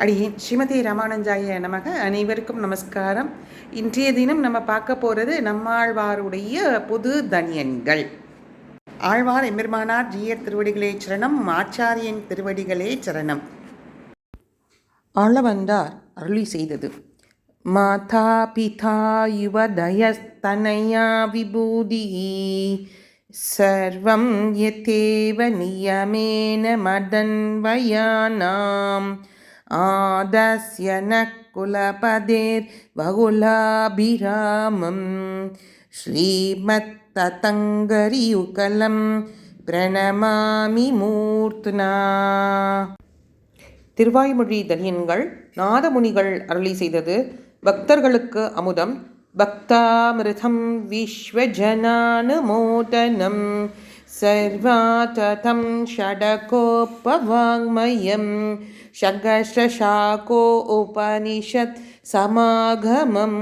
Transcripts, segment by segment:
அடியேன் ஸ்ரீமதி ராமானந்தாய நமக. அனைவருக்கும் நமஸ்காரம். இன்றைய தினம் நம்ம பார்க்க போகிறது நம்மாழ்வாருடைய புது தனியன்கள். ஆழ்வார் எம்பெருமானார் ஜீயர் திருவடிகளே சரணம் ஆச்சாரியன் திருவடிகளே சரணம். ஆழவந்தார் அருளி செய்தது. மாதா பிதா யுவதயஸ்தனயா விபூதி. சர்வம் யதேவ நியமேன மதன்வயானாம் ஆதஸ்ய நக்குலபதேர் பகுலாபிராமம் ஸ்ரீமத் ததங்கரியுகலம் பிரணமாமி மூர்த்தனா திருவாய்மொழி தனியன்கள் நாதமுனிகள் அருளி செய்தது பக்தர்களுக்கு அமுதம். பக்தாமிருதம் விஸ்வஜனானுமோதனம். सर्वाततं षडकोपवाङ्मयं शगशशाको उपनिषत् समागमं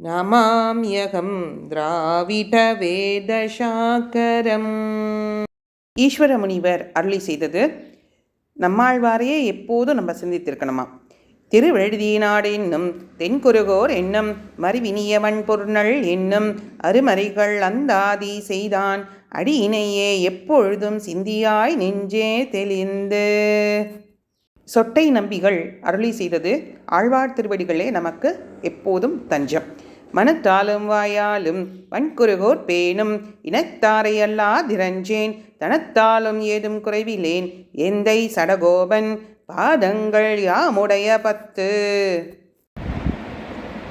நமாம்யகம் திராவிட வேதசாக்கரம் ஈஸ்வர முனிவர் அருளி செய்தது நம்மாழ்வாரையே எப்போதும் நம்ம சிந்தித்திருக்கணுமா திருவெழுதியினாடு என்னும் தென்குருகோர் என்னும் மறிவினியவன் பொருள் என்னும் அருமறைகள் அந்தாதி செய்தான். அடியினையே எப்பொழுதும் சிந்தியாய் நெஞ்சே தெளிந்து. சொட்டை நம்பிகள் அருளி செய்தது ஆழ்வார் திருவடிகளே நமக்கு எப்போதும் தஞ்சம். மனத்தாலும் வாயாலும் வன்குருகோர் பேணும். இனத்தாரையல்லா திரஞ்சேன் தனத்தாலும் ஏதும் குறைவிலேன் எந்தை சடகோபன்? பாதங்கள் யாமுடைய பத்து.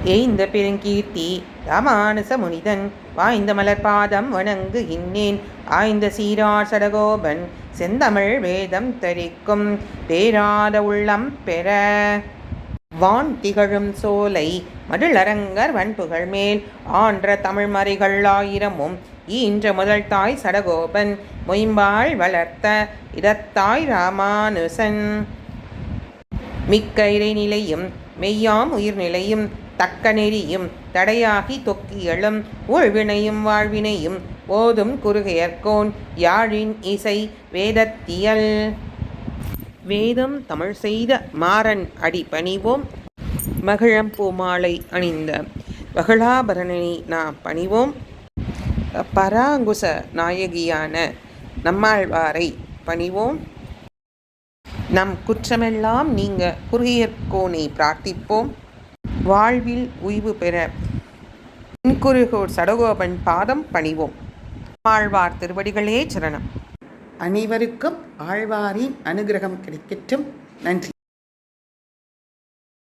ஏய்ந்த பெருங்கீர்த்தி ராமானுச முனிதன் வாய்ந்த மலர் பாதம் வணங்கு இன்னேன் ஆய்ந்த சீரார் சடகோபன் செந்தமிழ் வேதம் தரிக்கும். பேராத உள்ளம் பெற வான் திகழும் சோலை மடுளரங்கர் வன்புகழ் மேல் ஆன்ற தமிழ் மறைகள் ஆயிரமும் ஈன்ற முதல் தாய் சடகோபன் மொயம்பாள் வளர்த்த இடத்தாய் ராமானுசன். மிக்க இறைநிலையும் மெய்யாம் உயிர்நிலையும் தக்க நெறியும் தடையாகி தொக்கியலும் ஊழ்வினையும் வாழ்வினையும் ஓதும் குறுகையர்கோன் யாழின் இசை வேதத்தியல். வேதம் தமிழ் செய்த மாறன் அடி பணிவோம். மகிழம் பூமாலை அணிந்த மகிழாபரணனை நாம் பணிவோம். பராங்குச நாயகியான நம்மாழ்வாரை பணிவோம். நம் குற்றமெல்லாம் நீங்க குறுகியற்கோனை பிரார்த்திப்போம். வாழ்வில் உய்வு பெற தென்குருகோர் சடகோபன் பாதம் பணிவோம். ஆழ்வார் திருவடிகளே சரணம். அனைவருக்கும் ஆழ்வாரின் அனுகிரகம் கிடைக்கட்டும். நன்றி.